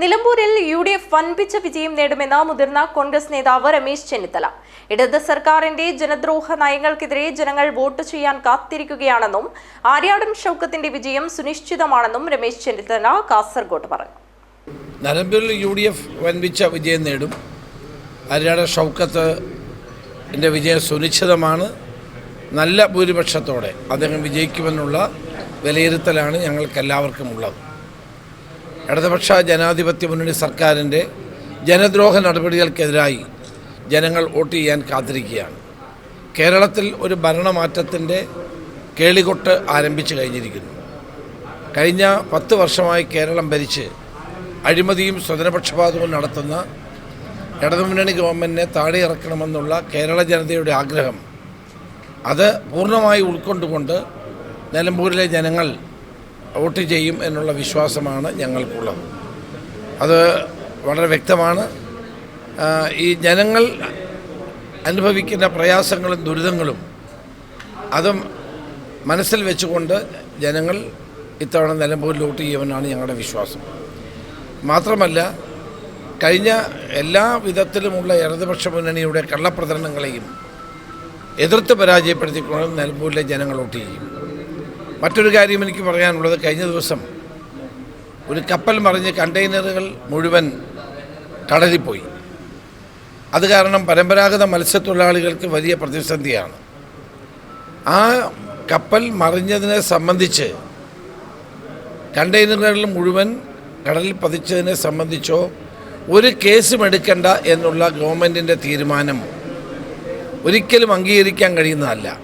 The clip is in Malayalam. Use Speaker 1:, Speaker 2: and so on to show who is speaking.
Speaker 1: നിലമ്പൂരിൽ യു ഡി എഫ് വൻപിച്ച വിജയം നേടുമെന്ന് മുതിർന്ന കോൺഗ്രസ് നേതാവ് രമേശ് ചെന്നിത്തല. ഇടത് സർക്കാരിന്റെ ജനദ്രോഹ നയങ്ങൾക്കെതിരെ ജനങ്ങൾ വോട്ട് ചെയ്യാൻ കാത്തിരിക്കുകയാണെന്നും ആര്യാടൻ ഷൗക്കത്തിന്റെ വിജയം സുനിശ്ചിതമാണെന്നും രമേശ് ചെന്നിത്തല കാസർഗോഡ് പറഞ്ഞു.
Speaker 2: നിലമ്പൂരിൽ യു ഡി എഫ് വൻപിച്ച വിജയം നേടും. ആര്യാടൻ ഷൗക്കത്ത് വിജയം സുനിശ്ചിതമാണ്. നല്ല ഭൂരിപക്ഷത്തോടെ അദ്ദേഹം വിജയിക്കുമെന്നുള്ള വിലയിരുത്തലാണ് ഞങ്ങൾക്കെല്ലാവർക്കും ഉള്ളത് ഇടതുപക്ഷ ജനാധിപത്യ മുന്നണി സർക്കാരിന്റെ ജനദ്രോഹ നടപടികൾക്കെതിരായി ജനങ്ങൾ വോട്ട് ചെയ്യാൻ കാത്തിരിക്കുകയാണ്. കേരളത്തിൽ ഒരു ഭരണമാറ്റത്തിന്റെ കേളികൊട്ട് ആരംഭിച്ചു കഴിഞ്ഞിരിക്കുന്നു. കഴിഞ്ഞ പത്ത് വർഷമായി കേരളം ഭരിച്ച് അഴിമതിയും സ്വജനപക്ഷപാതവും നടത്തുന്ന ഇടതുമുന്നണി ഗവൺമെന്റിനെ താഴെ ഇറക്കണമെന്നുള്ള കേരള ജനതയുടെ ആഗ്രഹം അത് പൂർണമായി ഉൾക്കൊണ്ടുകൊണ്ട് നിലമ്പൂരിലെ ജനങ്ങൾ വോട്ട് ചെയ്യും എന്നുള്ള വിശ്വാസമാണ് ഞങ്ങൾക്കുള്ളത്. അത് വളരെ വ്യക്തമാണ്. ഈ ജനങ്ങൾ അനുഭവിക്കുന്ന പ്രയാസങ്ങളും ദുരിതങ്ങളും അതും മനസ്സിൽ വെച്ചുകൊണ്ട് ജനങ്ങൾ ഇത്തവണ നിലമ്പൂരിൽ വോട്ട് ചെയ്യുമെന്നാണ് ഞങ്ങളുടെ വിശ്വാസം. മാത്രമല്ല കഴിഞ്ഞ എല്ലാ വിധത്തിലുമുള്ള ഇടതുപക്ഷ മുന്നണിയുടെ കള്ളപ്രചരണങ്ങളെയും എതിർത്ത് പരാജയപ്പെടുത്തിക്കൊണ്ട് നിലമ്പൂരിലെ ജനങ്ങൾ വോട്ട് ചെയ്യും. മറ്റൊരു കാര്യം എനിക്ക് പറയാനുള്ളത് കഴിഞ്ഞ ദിവസം ഒരു കപ്പൽ മറിഞ്ഞ് കണ്ടെയ്നറുകൾ മുഴുവൻ കടലിൽ പോയി അത് കാരണം പരമ്പരാഗത മത്സ്യത്തൊഴിലാളികൾക്ക് വലിയ പ്രതിസന്ധിയാണ്. ആ കപ്പൽ മറിഞ്ഞതിനെ സംബന്ധിച്ച് കണ്ടെയ്നറുകൾ മുഴുവൻ കടലിൽ പതിച്ചതിനെ സംബന്ധിച്ചോ ഒരു കേസും എടുക്കണ്ട എന്നുള്ള ഗവൺമെന്റിന്റെ തീരുമാനം ഒരിക്കലും അംഗീകരിക്കാൻ കഴിയുന്നതല്ല.